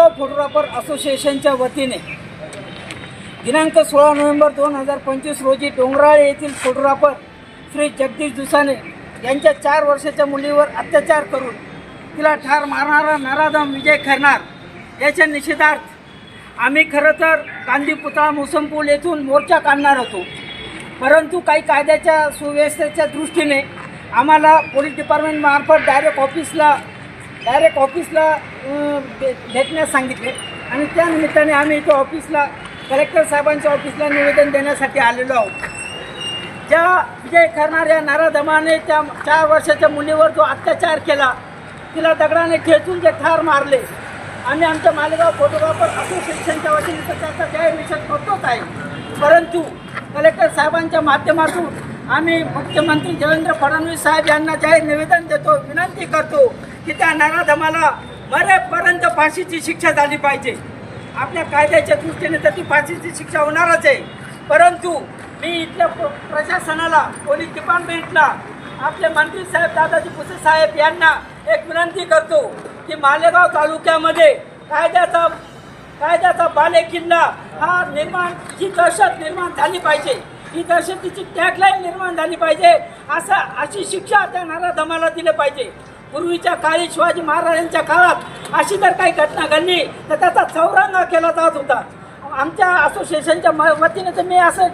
Malegaon photographer असोसिएशनच्या वतीने. दिनांक सोळा नोव्हेंबर दोन हजार पंचवीस रोजी डोंगराळे येथील फोटोग्राफर श्री जगदीश दुसाने यांच्या चार वर्षाच्या मुलीवर अत्याचार करून तिला ठार मारणारा नराधम विजय खैरनार याच्या निषेधार्थ आम्ही खरं तर गांधी पुतळा मोसमपूल येथून मोर्चा काढणार होतो. परंतु काही कायद्याच्या सुव्यवस्थेच्या दृष्टीने आम्हाला पोलीस डिपार्टमेंटमार्फत डायरेक्ट ऑफिसला डायरेक्ट ऑफिसला भे- भेटण्यास सांगितले. आणि त्या निमित्ताने आम्ही इथे ऑफिसला कलेक्टर साहेबांच्या ऑफिसला निवेदन देण्यासाठी आलेलो आहोत. ज्या विजय करणाऱ्या नाराधमाने त्या चार वर्षाच्या मुलीवर जो अत्याचार केला तिला दगडाने खेचून ते ठार मारले आम्ही आमच्या मालेगाव फोटोग्राफर असोसिएशनच्या वतीने तर त्याचा जाहीर निषेध करतोच आहे. परंतु कलेक्टर साहेबांच्या माध्यमातून आम्ही मुख्यमंत्री देवेंद्र फडणवीस साहेब यांना जाहीर निवेदन देतो विनंती करतो की त्या नराधमाला मरेपर्यंत फाशीची शिक्षा झाली पाहिजे. आपल्या कायद्याच्या दृष्टीने तर ती फाशीची शिक्षा होणारच आहे. परंतु मी इथल्या प्रशासनाला पोलीस डिपार्टमेंटला आपले मंत्री साहेब दादाजी भुसे साहेब यांना एक विनंती करतो की मालेगाव तालुक्यामध्ये कायद्याचा कायद्याचा बालेकिल्ला हा निर्माण ही दहशत निर्माण झाली पाहिजे. ही दहशतीची टॅगलाईन निर्माण झाली पाहिजे. असं अशी शिक्षा त्या नराधमाला दिली पाहिजे. पूर्वीच्या काळी शिवाजी महाराजांच्या काळात अशी जर काही घटना घडली तर त्याचा चौरंगा केला जात होता. आमच्या असोसिएशनच्या म- वतीने तर मी असं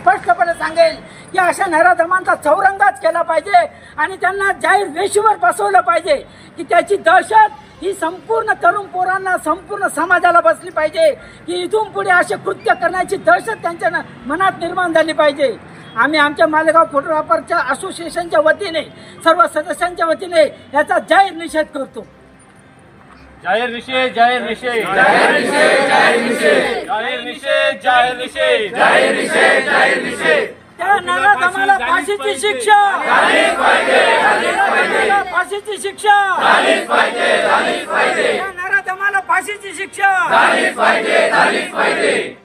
स्पष्टपणे सांगेल की अशा नराधमांचा चौरंगाच केला पाहिजे आणि त्यांना जाहीर वेशीवर बसवलं पाहिजे की त्याची दहशत ही संपूर्ण तरुण पोरांना संपूर्ण समाजाला बसली पाहिजे. की इथून पुढे असे कृत्य करण्याची दहशत त्यांच्या मनात निर्माण झाली पाहिजे. आम्ही आमच्या मालेगाव फोटोग्राफरच्या असोसिएशनच्या वतीने सर्व सदस्यांच्या वतीने याचा जाहीर निषेध करतो. जाहीर निषेध जाहीर निषेध. जाहीर निषेध जाहीर निषेध. जाहीर निषेध जाहीर निषेध. जाहीर निषेध जाहीर निषेध. त्या नराधमाला फाशीची शिक्षा. नराधमाला फाशीची शिक्षा. त्या नराधमाला फाशीची शिक्षा.